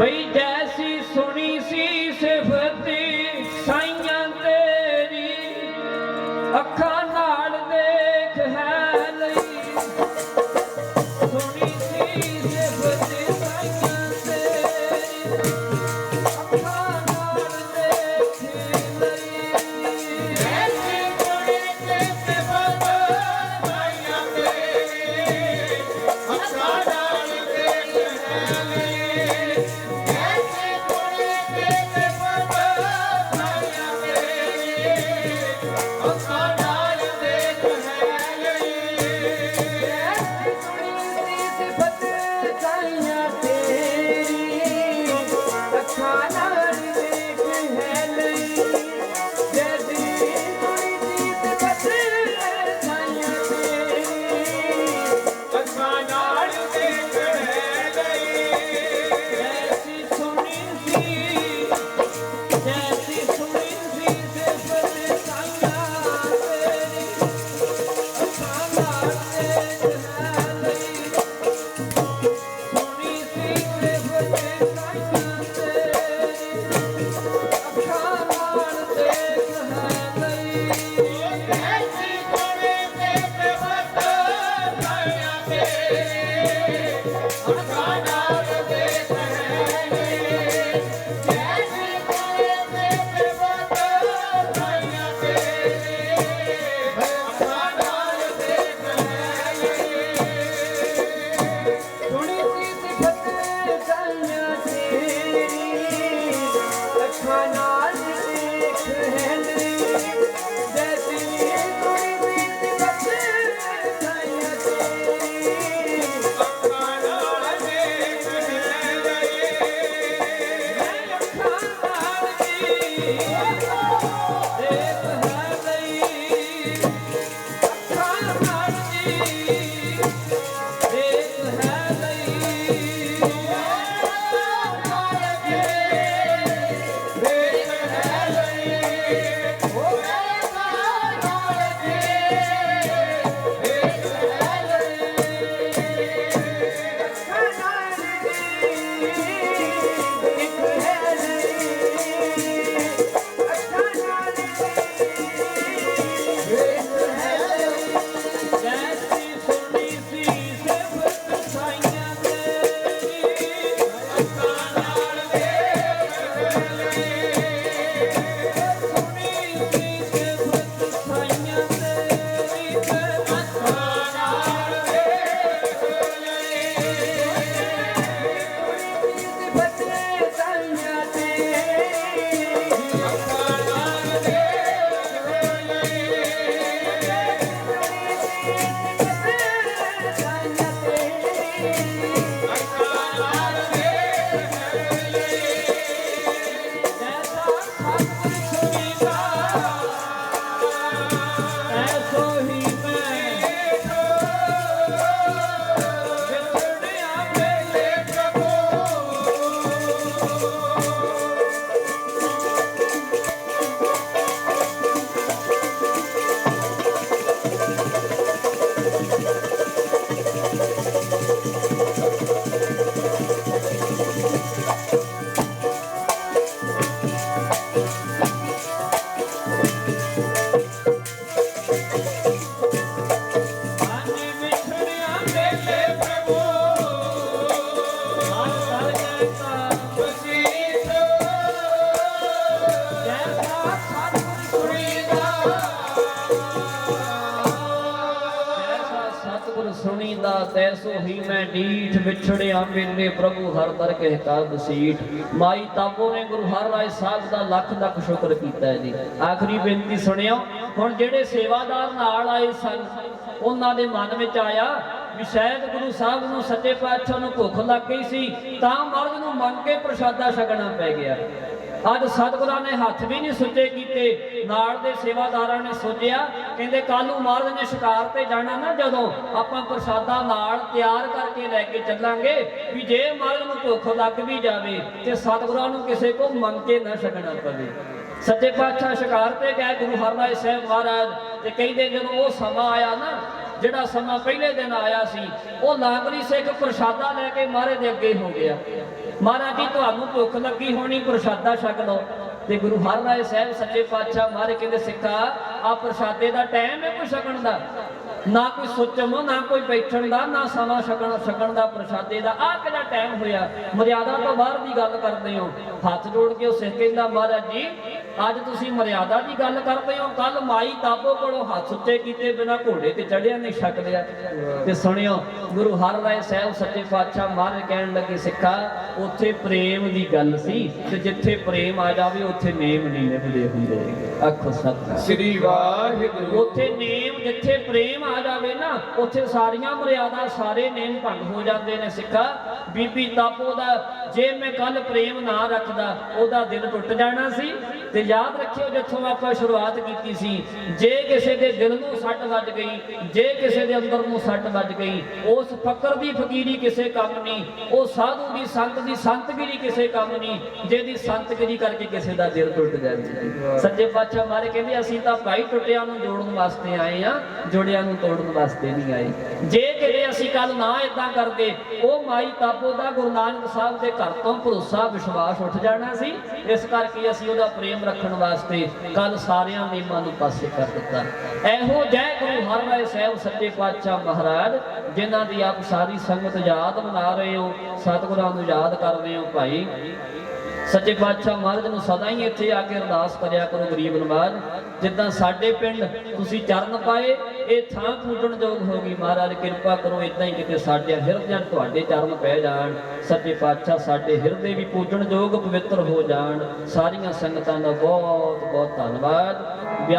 वैजसी सुनी सी से ਸੁਣੀਦਾ ਮੈਂ ਡੀਠ ਵਿਛੜਿਆ ਮੇਲੇ ਪ੍ਰਭੂ ਹਰ ਦਰ ਕੇ ਕਰ ਬਸੀਠ ਮਾਈ ਤਾਪੋ ਨੇ ਗੁਰੂ ਹਰ ਰਾਏ ਸਾਹਿਬ ਦਾ ਲੱਖ ਲੱਖ ਸ਼ੁਕਰ ਕੀਤਾ ਹੈ ਜੀ। ਆਖਰੀ ਬੇਨਤੀ ਸੁਣਿਓ, ਹੁਣ ਜਿਹੜੇ ਸੇਵਾਦਾਰ ਨਾਲ ਆਏ ਸਨ, ਉਹਨਾਂ ਦੇ ਮਨ ਵਿੱਚ ਆਇਆ ਵੀ ਸ਼ਾਇਦ ਗੁਰੂ ਸਾਹਿਬ ਨੂੰ ਸੱਚੇ ਪਾਤਸ਼ਾਹ ਨੂੰ ਭੁੱਖ ਲੱਗ ਗਈ ਸੀ, ਤਾਂ ਮਰਦ ਨੂੰ ਮੰਗ ਕੇ ਪ੍ਰਸ਼ਾਦਾ ਛਕਣਾ ਪੈ ਗਿਆ। ਅੱਜ ਸਤਿਗੁਰਾਂ ਨੇ ਹੱਥ ਵੀ ਨਹੀਂ ਸੁੱਚੇ ਕੀਤੇ ਨਾਲ ਦੇ ਸੇਵਾਦਾਰਾਂ ਨੇ ਸੋਚਿਆ, ਕਹਿੰਦੇ ਕੱਲ ਨੂੰ ਮਹਾਰਾਜ ਨੇ ਸ਼ਿਕਾਰ ਤੇ ਜਾਣਾ ਨਾ ਜਦੋਂ ਆਪਾਂ ਪ੍ਰਸ਼ਾਦਾ ਨਾਲ ਤਿਆਰ ਕਰਕੇ ਲੈ ਕੇ ਚੱਲਾਂਗੇ ਵੀ ਜੇ ਮਹਾਰਾਜ ਨੂੰ ਭੁੱਖ ਲੱਗ ਵੀ ਜਾਵੇ ਤੇ ਸਤਿਗੁਰਾਂ ਨੂੰ ਕਿਸੇ ਕੋ ਮੰਗ ਕੇ ਨਾ ਛਕਣਾ ਪਵੇ। ਸੱਚੇ ਪਾਤਸ਼ਾਹ ਸ਼ਿਕਾਰ ਤੇ ਗਏ ਗੁਰੂ ਹਰਰਾਏ ਸਾਹਿਬ ਮਹਾਰਾਜ ਤੇ ਕਹਿੰਦੇ ਜਦੋਂ ਉਹ ਸਮਾਂ ਆਇਆ ਨਾ ਜਿਹੜਾ ਸਮਾਂ ਪਹਿਲੇ ਦਿਨ ਆਇਆ ਸੀ, ਉਹ ਲਾਂਗਰੀ ਸਿੱਖ ਪ੍ਰਸ਼ਾਦਾ ਲੈ ਕੇ ਮਹਾਰਾਜ ਦੇ ਅੱਗੇ ਹੋ ਗਿਆ। ਮਹਾਰਾਜ ਜੀ, ਤੁਹਾਨੂੰ ਭੁੱਖ ਲੱਗੀ ਹੋਣੀ, ਪ੍ਰਸ਼ਾਦਾ ਛਕ ਲਓ। ਤੇ ਗੁਰੂ ਹਰਿਰਾਏ ਸਾਹਿਬ ਸੱਚੇ ਪਾਤਸ਼ਾਹ ਮਹਾਰਾਜ ਕਹਿੰਦੇ, ਸਿੱਖਾ ਆ ਪ੍ਰਸ਼ਾਦੇ ਦਾ ਟਾਈਮ ਹੈ ਕੋਈ ਛਕਣ ਦਾ? ਨਾ ਕੋਈ ਸੁੱਚਮ ਨਾ ਕੋਈ ਬੈਠਣ ਦਾ ਨਾ ਸਮਾਂ ਛਕਣ ਛਕਣ ਦਾ ਪ੍ਰਸ਼ਾਦੇ ਦਾ। ਆਹ ਕਿਹੜਾ ਟਾਈਮ ਹੋਇਆ? ਮਰਿਆਦਾ ਤੋਂ ਬਾਹਰ ਦੀ ਗੱਲ ਕਰਦੇ ਹੋ। ਹੱਥ ਜੋੜ ਕੇ ਉਹ ਸਿੱਖ ਕਹਿੰਦਾ ਮਹਾਰਾਜ ਜੀ ਅੱਜ ਤੁਸੀਂ ਮਰਿਆਦਾ ਦੀ ਗੱਲ ਕਰਦੇ ਹੋ। ਕੱਲ ਮਾਈ ਤਾਬੋ ਕੋਲੋਂ ਹੱਥ ਉੱਤੇ ਕੀਤੇ ਬਿਨਾ ਘੋੜੇ ਤੇ ਚੜਿਆ ਨਹੀਂ ਛਕ ਲਿਆ ਤੇ ਸੁਣਿਓ ਗੁਰੂ ਹਰਿਰਾਏ ਸਾਹਿਬ ਸੱਚੇ ਪਾਤਸ਼ਾਹ ਮਹਾਰਾਜ ਕਹਿਣ ਲੱਗੇ ਸਿੱਖਾ ਉੱਥੇ ਪ੍ਰੇਮ ਦੀ ਗੱਲ ਸੀ ਤੇ ਜਿੱਥੇ ਪ੍ਰੇਮ ਆ ਜਾਵੇ ਉੱਥੇ ਨੇਮ ਨਹੀਂ ਨਿਭਦੇ ਹੁੰਦੇ। ਆਖੋ ਸਤਿ ਸ੍ਰੀ ਵਾਹਿਗੁਰੂ। ਉੱਥੇ ਨੇਮ ਜਿੱਥੇ ਪ੍ਰੇਮ ਆ ਜਾਵੇ ਨਾ, ਉੱਥੇ ਸਾਰੀਆਂ ਮਰਿਆਦਾ ਸਾਰੇ ਨੇਮ ਭੰਗ ਹੋ ਜਾਂਦੇ ਨੇ ਸਿੱਖਾ। ਬੀਬੀ ਤਾਪੋ ਦਾ, ਜੇ ਮੈਂ ਕੱਲ ਪ੍ਰੇਮ ਨਾ ਰੱਖਦਾ, ਉਹਦਾ ਦਿਲ ਟੁੱਟ ਜਾਣਾ ਸੀ। ਤੇ ਯਾਦ ਰੱਖਿਓ ਜਿੱਥੋਂ ਆਪਾਂ ਸ਼ੁਰੂਆਤ ਕੀਤੀ ਸੀ, ਜੇ ਕਿਸੇ ਦੇ ਦਿਲ ਨੂੰ ਸੱਟ ਵੱਜ ਗਈ, ਜੇ ਕਿਸੇ ਦੇ ਅੰਦਰ ਨੂੰ ਸੱਟ ਵੱਜ ਗਈ, ਉਸ ਫਕਰ ਦੀ ਫਕੀਰੀ ਕਿਸੇ ਕੰਮ ਨਹੀਂ, ਉਹ ਸਾਧੂ ਦੀ ਸੰਤ ਦੀ ਸੰਤਗਿਰੀ ਕਿਸੇ ਕੰਮ ਨਹੀਂ, ਜਿਹਦੀ ਸੰਤਗਿਰੀ ਕਰਕੇ ਕਿਸੇ ਦਾ ਦਿਲ ਟੁੱਟ ਜਾਵੇ ਸੱਚੇ ਪਾਤਸ਼ਾਹ ਮਾਰੇ ਕਹਿੰਦੇ, ਅਸੀਂ ਤਾਂ ਭਾਈ ਟੁੱਟਿਆਂ ਨੂੰ ਜੋੜਨ ਵਾਸਤੇ ਆਏ ਆ ਜੋੜਿਆਂ ਨੂੰ ਤੋੜਨ ਵਾਸਤੇ ਨਹੀਂ ਆਏ। ਜੇ ਕਿਤੇ ਅਸੀਂ ਕੱਲ ਨਾ ਇਦਾਂ ਕਰਦੇ, ਉਹ ਮਾਈ ਤਾਪੋ ਦਾ ਗੁਰੂ ਨਾਨਕ ਸਾਹਿਬ ਦੇ ਘਰ ਤੋਂ ਭਰੋਸਾ, ਵਿਸ਼ਵਾਸ ਉੱਠ ਜਾਣਾ ਸੀ, ਇਸ ਕਰਕੇ ਅਸੀਂ ਉਹਦਾ ਪ੍ਰੇਮ ਰੱਖਣ ਵਾਸਤੇ ਕੱਲ ਸਾਰਿਆਂ ਨਿਯਮਾਂ ਨੂੰ ਪਾਸੇ ਕਰ ਦਿੱਤਾ। ਇਹੋ ਜੈ ਗੁਰੂ ਹਰਿਰਾਏ ਸਾਹਿਬ ਸੱਚੇ ਪਾਤਸ਼ਾਹ ਮਹਾਰਾਜ, ਜਿਨ੍ਹਾਂ ਦੀ ਆਪ ਸਾਰੀ ਸੰਗਤ ਯਾਦ ਮਨਾ ਰਹੇ ਹੋ, ਸਤਿਗੁਰਾਂ ਨੂੰ ਯਾਦ ਕਰ ਰਹੇ ਹੋ ਭਾਈ। ਸੱਚੇ ਪਾਤਸ਼ਾਹ ਮਹਾਰਾਜ ਨੂੰ ਸਦਾ ਹੀ ਇੱਥੇ ਆ ਕੇ ਅਰਦਾਸ ਕਰਿਆ ਕਰੋ ਗਰੀਬ ਨਵਾਜ਼ ਜਿੱਦਾਂ ਸਾਡੇ ਪਿੰਡ ਤੁਸੀਂ ਚਰਨ ਪਾਏ, ਇਹ ਥਾਂ ਪੂਜਣ ਯੋਗ ਹੋ ਗਈ। ਮਹਾਰਾਜ, ਕਿਰਪਾ ਕਰੋ ਇਦਾਂ ਹੀ ਕਿਤੇ ਸਾਡੇ ਹਿਰਦਿਆਂ 'ਚ ਤੁਹਾਡੇ ਚਰਨ ਪੈ ਜਾਣ। ਸੱਚੇ ਪਾਤਸ਼ਾਹ, ਸਾਡੇ ਹਿਰਦੇ ਵੀ ਪੂਜਣ ਯੋਗ ਪਵਿੱਤਰ ਹੋ ਜਾਣ। ਸਾਰੀਆਂ ਸੰਗਤਾਂ ਦਾ ਬਹੁਤ ਬਹੁਤ ਧੰਨਵਾਦ।